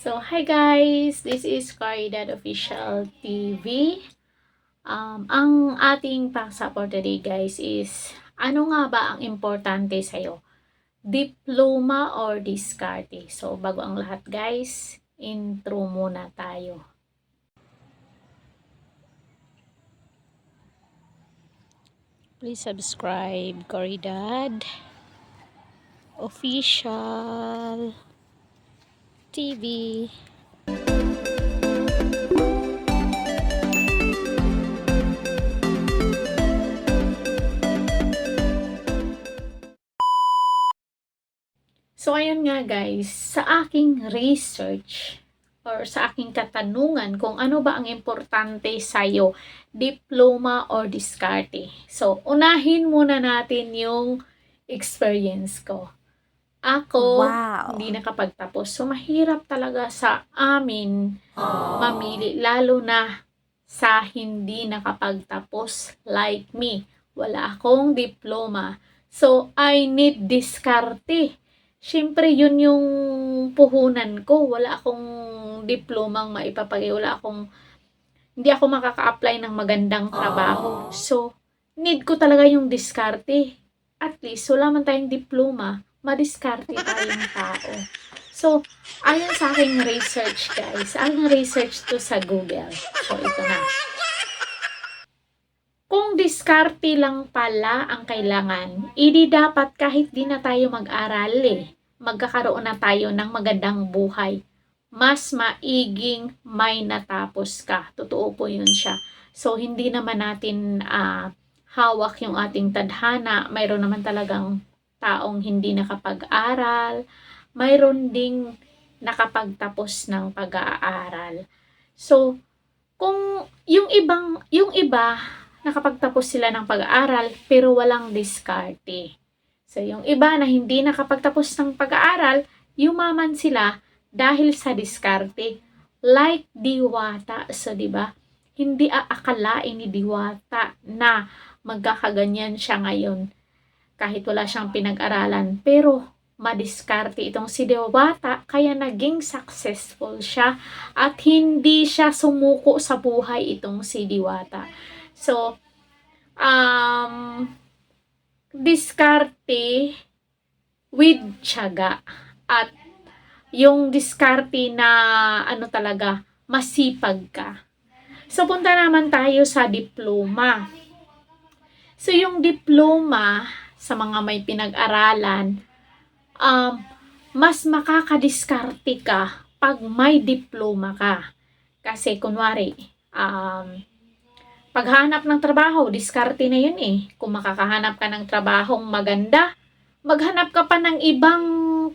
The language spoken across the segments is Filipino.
So, hi guys! This is Caridad Official TV. Um, ang ating paksa for today guys is, ano nga ba ang importante sa'yo? Diploma or diskarte? So, bago ang lahat guys, intro muna tayo. Please subscribe, Caridad Official TV. So, ayun nga guys, sa aking research or sa aking katanungan kung ano ba ang importante sa'yo, diploma or diskarte. So, unahin muna natin yung experience ko. Ako, Wow. hindi nakapagtapos. So, mahirap talaga sa amin mamili, lalo na sa hindi nakapagtapos like me. Wala akong diploma. So, I need diskarte. Siyempre, yun yung puhunan ko. Wala akong diplomang maipapagay. Wala akong, hindi ako makaka-apply ng magandang trabaho. So, need ko talaga yung diskarte. At least, wala man tayong diploma, madiskarte tayong tao. So, ayon sa aking research, guys, ang research to sa Google. So, ito na. Kung diskarte lang pala ang kailangan, hindi dapat kahit di na tayo mag-aral eh, magkakaroon na tayo ng magandang buhay. Mas maiging may natapos ka. Totoo po yun siya. So, hindi naman natin ah, hawak yung ating tadhana. Mayroon naman talagang taong hindi nakapag-aral. Mayroon ding nakapagtapos ng pag-aaral. So, kung yung ibang, yung iba, nakapagtapos sila ng pag-aaral pero walang diskarte. So, yung iba na hindi nakapagtapos ng pag-aaral, yumaman sila dahil sa diskarte. Like Diwata. So, di ba? Hindi aakalain ni Diwata na magkakaganyan siya ngayon kahit wala siyang pinag-aralan. Pero, madiskarte itong si Diwata kaya naging successful siya at hindi siya sumuko sa buhay itong si Diwata. So, um, diskarte with tiyaga. At yung diskarte na ano talaga, masipag ka. So, punta naman tayo sa diploma. So, yung diploma sa mga may pinag-aralan, um, mas makakadiskarte ka pag may diploma ka. Kasi, kunwari, um, paghanap ng trabaho, diskarte na yun eh. Kung makakahanap ka ng trabahong maganda, maghanap ka pa ng ibang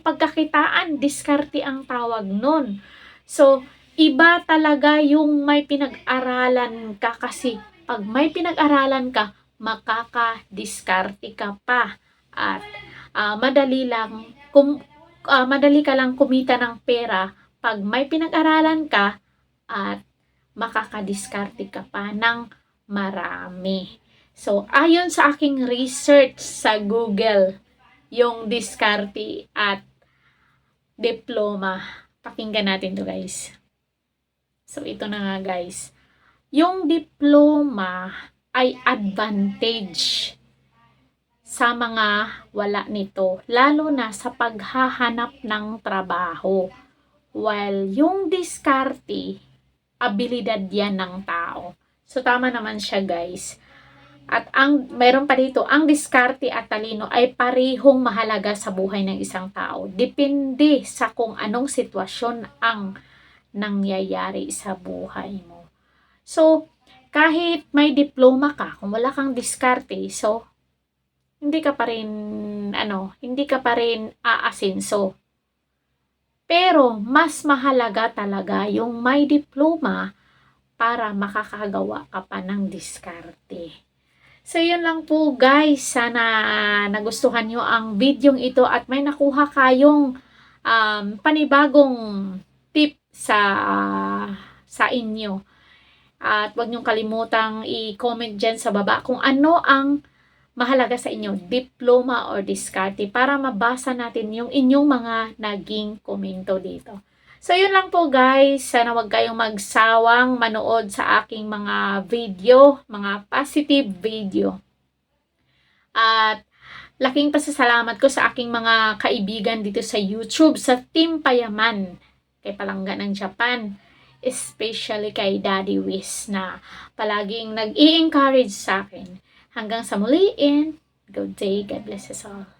pagkakitaan, diskarte ang tawag nun. So, iba talaga yung may pinag-aralan ka kasi pag may pinag-aralan ka, makakadiskarte ka pa. At ah, madali lang, kum, ah, madali ka lang kumita ng pera pag may pinag-aralan ka at makakadiskarte ka pa ng marami. So, ayon sa aking research sa Google, yung diskarte at diploma. Pakinggan natin to guys. So, ito na nga guys. Yung diploma ay advantage sa mga wala nito, lalo na sa paghahanap ng trabaho. While yung diskarte, abilidad yan ng tao. So, tama naman siya guys. At ang meron pa dito, ang diskarte at talino ay parehong mahalaga sa buhay ng isang tao. Depende sa kung anong sitwasyon ang nangyayari sa buhay mo. So, kahit may diploma ka, kung wala kang diskarte, so, hindi ka pa rin, ano, hindi ka pa rin aasinso. Pero, mas mahalaga talaga yung may diploma para makakagawa ka pa ng diskarte. So, yun lang po guys. Sana nagustuhan nyo ang video ito at may nakuha kayong um, panibagong tip sa sa inyo. At huwag niyong kalimutang i-comment dyan sa baba kung ano ang mahalaga sa inyo, diploma or diskarte, para mabasa natin yung inyong mga naging komento dito. So, yun lang po guys. Sana wag kayong magsawang manood sa aking mga video, mga positive video. At laking pasasalamat ko sa aking mga kaibigan dito sa YouTube, sa Team Payaman, kay Palangga ng Japan, especially kay Daddy Wiz na palaging nag-i-encourage sa akin. Hanggang sa muli and good day. God bless us all.